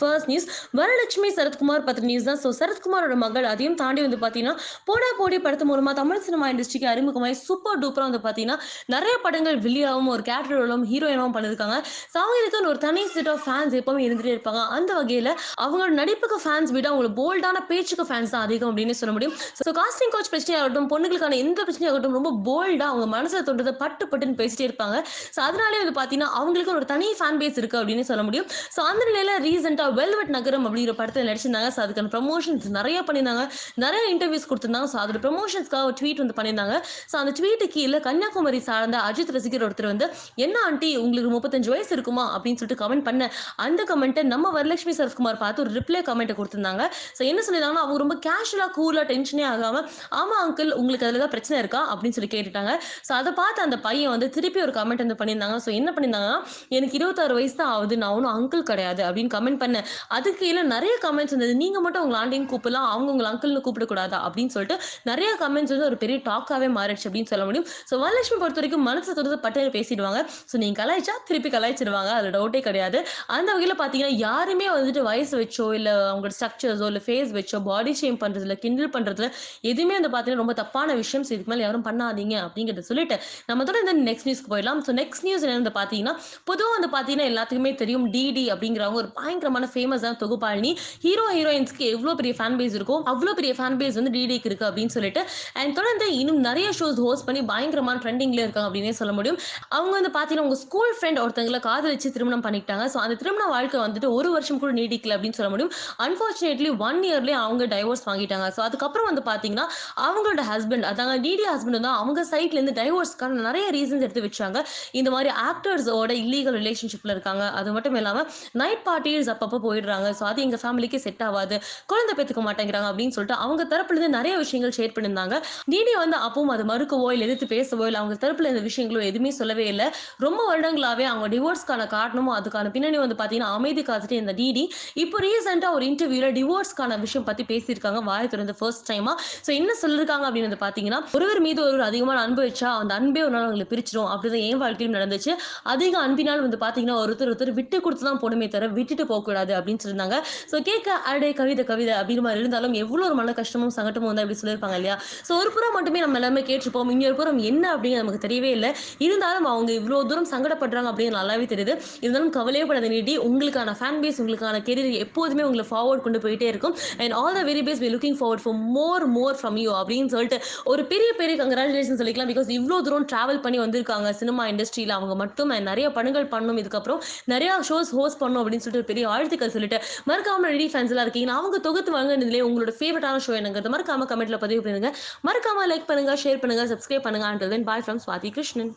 First news Varalakshmi Sarathkumar பத்திர news தான். So சரத்குமாரோட மகள் அதையும் தாண்டி வந்து பார்த்தீங்கன்னா போடா போடி படத்து மூலமா தமிழ் சினிமா இண்டஸ்ட்ரிக்கு அறிமுகமாய் சூப்பர் டூப்பராக வந்து பார்த்தீங்கன்னா நிறைய படங்கள் வில்லியாவும் ஒரு கேரக்டரோடும் ஹீரோயினாவும் பண்ணியிருக்காங்க. ஸோ ஒரு தனி செட் ஆஃப் ஃபேன்ஸ் எப்பவுமே இருந்துட்டே இருப்பாங்க. அந்த வகையில் அவங்களோட நடிப்புக்கு ஃபேன்ஸ் விட அவங்களோட போல்டான பேச்சுக்கு ஃபேன்ஸ் தான் அதிகம் அப்படின்னு சொல்ல முடியும். ஸோ காஸ்டிங் கோச் பிரச்சனையாகட்டும் பொண்ணுங்களுக்கான எந்த பிரச்சனையாகட்டும் ரொம்ப போல்டாக அவங்க மனசில் தோன்றதை பட்டு பட்டுன்னு பேசிட்டே இருப்பாங்க. ஸோ அதனாலே வந்து பார்த்தீங்கன்னா அவங்களுக்கு ஒரு தனி ஃபேன் பேஸ் இருக்குது அப்படின்னு சொல்ல முடியும். ஸோ அந்த நிலையில் ரீசெண்டாக வெல்வெட் நகரம் அப்படிங்கிற படத்தில் நடிச்சிருந்தாங்க. ஸோ அதுக்கான ப்ரமோஷன்ஸ் நிறைய பண்ணியிருந்தாங்க. நிறைய இன்டர்வியூஸ் கொடுத்துருந்தாங்க. ஸோ அதோட ப்ரமோஷன்ஸ்க்காக ஒரு ட்வீட் வந்து பண்ணியிருந்தாங்க. ஸோ அந்த ட்வீட்டு கீழே கன்னியாகுமரி சார்ந்த அஜித் ரசிகர் ஒருத்தர் வந்து என்ன ஆண்டி உங்களுக்கு முப்பத்தஞ்சு வயசு இருக்குமா? அப்படின்னு சொல்லிட்டு கமெண்ட் பண்ண அந்த கமெண்ட்டை நம்ம வரலட்சுமி சரத்குமார் பார்த்து ஒரு ரிப்ளை கமெண்ட்டை கொடுத்துருந்தாங்க. ஸோ என்ன சொல்லியிருந்தாங்கன்னா அவங்க ரொம்ப கேஷுவலாக கூலாக டென்ஷனே ஆகாமல் ஆமாம் அங்கிள் உங்களுக்கு அதில் தான் பிரச்சனை இருக்கா? அப்படின்னு சொல்லி கேட்டுட்டாங்க. ஸோ அதை பார்த்து அந்த பையன் வந்து திருப்பி ஒரு கமெண்ட் வந்து பண்ணியிருந்தாங்க. ஸோ என்ன பண்ணியிருந்தாங்கன்னா எனக்கு இருபத்தாறு வயசு தான் ஆகுது. நான் ஒன்றும் அங்கிள் கிடையாது. அப்படின்னு கமெண்ட் பண்ண பண்ணேன் அதுக்கு கீழே நிறைய கமெண்ட்ஸ் இருந்தது. நீங்கள் மட்டும் உங்களை ஆண்டின்னு கூப்பிடலாம் அவங்க உங்களை அங்கிள்னு கூப்பிடக்கூடாதா? அப்படின்னு சொல்லிட்டு நிறைய கமெண்ட்ஸ் வந்து ஒரு பெரிய டாக்காகவே மாறிடுச்சு அப்படின்னு சொல்ல முடியும். ஸோ வரலட்சுமி பொறுத்த வரைக்கும் மனசு தொடர்ந்து பட்டையில் பேசிடுவாங்க. ஸோ நீங்கள் கலாய்ச்சா திருப்பி கலாய்ச்சிடுவாங்க. அதில் டவுட்டே கிடையாது. அந்த வகையில் பார்த்தீங்கன்னா யாருமே வந்துட்டு வயசு வச்சோ இல்லை அவங்களோட ஸ்ட்ரக்சர்ஸோ இல்லை ஃபேஸ் வச்சோ பாடி ஷேம் பண்ணுறதுல கிண்டில் பண்ணுறதுல எதுவுமே வந்து பார்த்தீங்கன்னா ரொம்ப தப்பான விஷயம். இதுக்கு மேலே யாரும் பண்ணாதீங்க அப்படிங்கிறத சொல்லிட்டு நம்ம தொடர்ந்து நெக்ஸ்ட் நியூஸ்க்கு போயிடலாம். ஸோ நெக்ஸ்ட் நியூஸ் என்னன்னு பார்த்தீங்கன்னா பொதுவாக வந்து பார்த்தீங்கன்னா எல்லாத்துக்குமே தெரியும். டிடி அப்படிங்கிறவங்க ஒரு பயங்கரமான ஃபேமஸான தொகுப்பாளினி. ஹீரோ ஹீரோயின்ஸ்க்கு எவ்வளோ பெரிய ஃபேன் பேஸ் இருக்கும் அவ்வளோ பெரிய ஃபேன் பேஸ் வந்து டிடிக்கு இருக்கு அப்படின்னு சொல்லிட்டு அண்ட் தொடர்ந்து இன்னும் நிறைய ஷோஸ் ஹோஸ்ட் பண்ணி பயங்கரமான ட்ரெண்டிங்ல இருக்காங்க அப்படின்னே சொல்ல முடியும். அவங்க வந்து பார்த்தீங்கன்னா உங்க ஸ்கூல் ஃப்ரெண்ட் ஒருத்தங்களை காதலிச்சு திருமணம் பண்ணிக்கிட்டாங்க. ஸோ அந்த திருமண வாழ்க்கை வந்துட்டு ஒரு வருஷம் கூட நீடிக்கல அப்படின்னு சொல்ல முடியும். அன்ஃபார்ச்சுனேட்லி ஒன் இயர்லேயே அவங்க டைவோர்ஸ் வாங்கிட்டாங்க. ஸோ அதுக்கப்புறம் வந்து பார்த்தீங்கன்னா அவங்களோட ஹஸ்பண்ட் அதாங்க டிடி ஹஸ்பண்ட் தான் அவங்க சைட்லேருந்து டைவோர்ஸ்க்கான நிறைய ரீசன்ஸ் எடுத்து வச்சாங்க. இந்த மாதிரி ஆக்டர்ஸோட இல்லீகல் ரிலேஷன்ஷிப்பில் இருக்காங்க. அது மட்டும் இல்லாமல் நைட் பார்ட்டிஸ் அப்பப்போ போயிடுறாங்க. ஸோ அது எங்கள் ஃபேமிலிக்கு செட் ஆகாது. குழந்தை பெற்றுக்க மாட்டேங்கிறாங்க அப்படின்னு சொல்லிட்டு அவங்க தரப்புலேருந்து நிறைய விஷயங்கள் ஷேர் பண்ணியிருந்தாங்க. டிடி வந்து அப்பவும் அது மறுக்கவோ இல்லை எதிர்த்து பேசவோ இல்லை அவங்க தரப்புல இந்த விஷயங்களோ எதுவுமே சொல்லவே இல்லை. ரொம்ப வருடங்களாகவே அவங்க டிவோர்ஸ்க்கான காரணமும் அதுக்கான பின்னணி வந்து பார்த்தீங்கன்னா அமைதி காத்துட்டு இந்த டிடி இப்போ ரீசெண்டாக ஒரு இன்டர்வியூவில் டிவோர்ஸ்க்கான விஷயம் பற்றி பேசியிருக்காங்க. வாய் திறந்து ஃபர்ஸ்ட் டைமாக ஸோ என்ன சொல்லியிருக்காங்க அப்படின்னு வந்து பார்த்தீங்கன்னா ஒருவர் மீது ஒருவர் அதிகமான அன்பு வச்சா அந்த அன்பே ஒரு நாள் அவங்களை பிரிச்சிடும் அப்படிதான் என் வாழ்க்கையிலும் நடந்துச்சு. அதிக அன்பினால் வந்து பார்த்தீங்கன்னா ஒருத்தர் ஒருத்தர் விட்டு கொடுத்து தான் போகணுமே தவிர விட்டுட்டு போகக்கூடாது. அப்படின்னு சொல்லியிருந்தாங்க. ஸோ கேட்க அடே கவிதை கவிதை அப்படிங்கிற மாதிரி இருந்தாலும் எவ்வளோ ஒரு மன கஷ்டமும் சங்கட்டமும் வந்து அப்படி சொல்லியிருப்பாங்க இல்லையா? ஸோ ஒரு புறம் மட்டுமே நம்ம எல்லாமே கேட்டிருப்போம். இன்னொரு புறம் என்ன அப்படிங்கிறது நமக்கு தெரியவே இல்லை. இருந்தாலும் அவங்க இவ்வளோ தூரம் சங்கடப்படுறாங்க அப்படின்னு நல்லாவே தெரியுது. இருந்தாலும் கவலையே படாத நீடி உங்களுக்கான ஃபேன் பேஸ் உங்களுக்கான கெரியர் எப்போதுமே உங்களை ஃபார்வர்ட் கொண்டு போயிட்டே இருக்கும். And all the very best we looking forward for more more from you அப்படின்னு சொல்லிட்டு ஒரு பெரிய பெரிய கங்க்ராச்சுலேஷன் சொல்லிக்கலாம். பிகாஸ் இவ்வளோ தூரம் ட்ராவல் பண்ணி வந்திருக்காங்க. சினிமா இண்டஸ்ட்ரியில் அவங்க மட்டும். நிறைய படங்கள் பண்ணணும். இதுக்கப்புறம் நிறையா ஷோஸ் ஹோஸ்ட் பண்ணணும் அப்படின்னு சொல்லிட்டு ஒரு பெரிய வாழ்த்துக்கள் சொல்லிட்டு. மறக்காம ரெடி ஃபேன்ஸ் எல்லாம் இருக்கீங்க. அவங்க தொகுத்து வாங்கினதுலேயே உங்களோட ஃபேவரட்டான ஷோ என்னங்கிறது மறக்காம கமெண்ட்ல பதிவு பண்ணுங்க மறக்காம லைக் பண்ணுங்க ஷேர் பண்ணுங்க சப்ஸ்கிரைப் பண்ணுங்க. And then bye from Swathi Krishnan